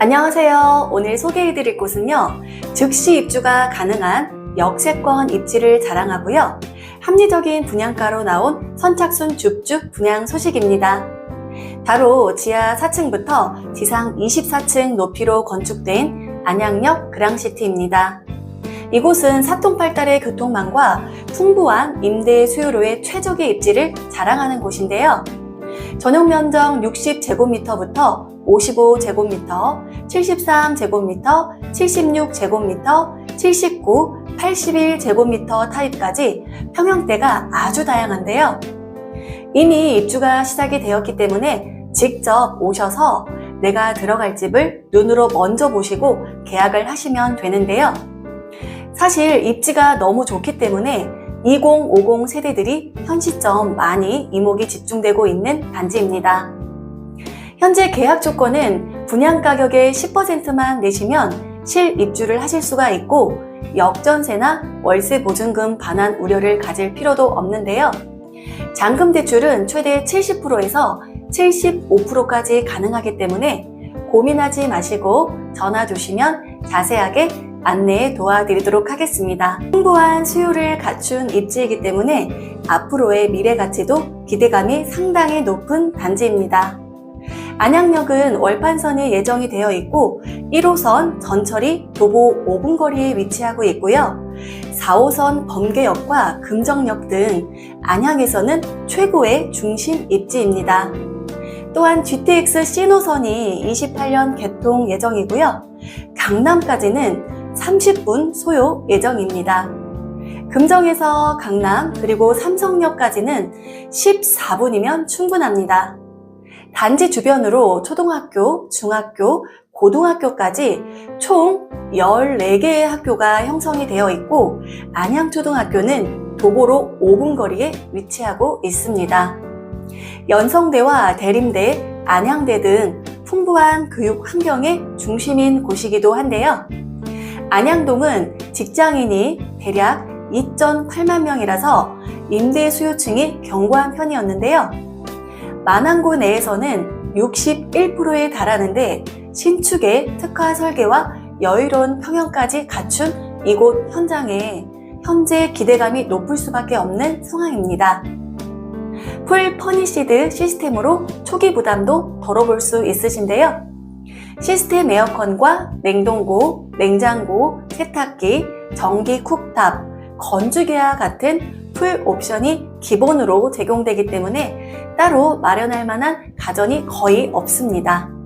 안녕하세요. 오늘 소개해드릴 곳은요. 즉시 입주가 가능한 역세권 입지를 자랑하고요. 합리적인 분양가로 나온 선착순 줍줍 분양 소식입니다. 바로 지하 4층부터 지상 24층 높이로 건축된 안양역 그랑시티입니다. 이곳은 사통팔달의 교통망과 풍부한 임대 수요로의 최적의 입지를 자랑하는 곳인데요. 전용 면적 60제곱미터부터 55제곱미터, 73제곱미터, 76제곱미터, 79, 81제곱미터 타입까지 평형대가 아주 다양한데요. 이미 입주가 시작이 되었기 때문에 직접 오셔서 내가 들어갈 집을 눈으로 먼저 보시고 계약을 하시면 되는데요. 사실 입지가 너무 좋기 때문에 2050 세대들이 현 시점 많이 이목이 집중되고 있는 단지입니다. 현재 계약 조건은 분양 가격의 10%만 내시면 실입주를 하실 수가 있고 역전세나 월세 보증금 반환 우려를 가질 필요도 없는데요. 잔금 대출은 최대 70%에서 75%까지 가능하기 때문에 고민하지 마시고 전화 주시면 자세하게 안내해 도와드리도록 하겠습니다. 풍부한 수요를 갖춘 입지이기 때문에 앞으로의 미래 가치도 기대감이 상당히 높은 단지입니다. 안양역은 월판선이 예정이 되어 있고 1호선 전철이 도보 5분 거리에 위치하고 있고요. 4호선 범계역과 금정역 등 안양에서는 최고의 중심 입지입니다. 또한 GTX 신호선이 28년 개통 예정이고요. 강남까지는 30분 소요 예정입니다. 금정에서 강남 그리고 삼성역까지는 14분이면 충분합니다. 단지 주변으로 초등학교, 중학교, 고등학교까지 총 14개의 학교가 형성이 되어 있고 안양초등학교는 도보로 5분 거리에 위치하고 있습니다. 연성대와 대림대, 안양대 등 풍부한 교육 환경의 중심인 곳이기도 한데요. 안양동은 직장인이 대략 2.8만 명이라서 임대 수요층이 견고한 편이었는데요. 만안구 내에서는 61%에 달하는데 신축의 특화 설계와 여유로운 평형까지 갖춘 이곳 현장에 현재 기대감이 높을 수밖에 없는 상황입니다. 풀 퍼니시드 시스템으로 초기 부담도 덜어볼 수 있으신데요. 시스템 에어컨과 냉동고, 냉장고, 세탁기, 전기 쿡탑, 건조기와 같은 풀 옵션이 기본으로 제공되기 때문에 따로 마련할 만한 가전이 거의 없습니다.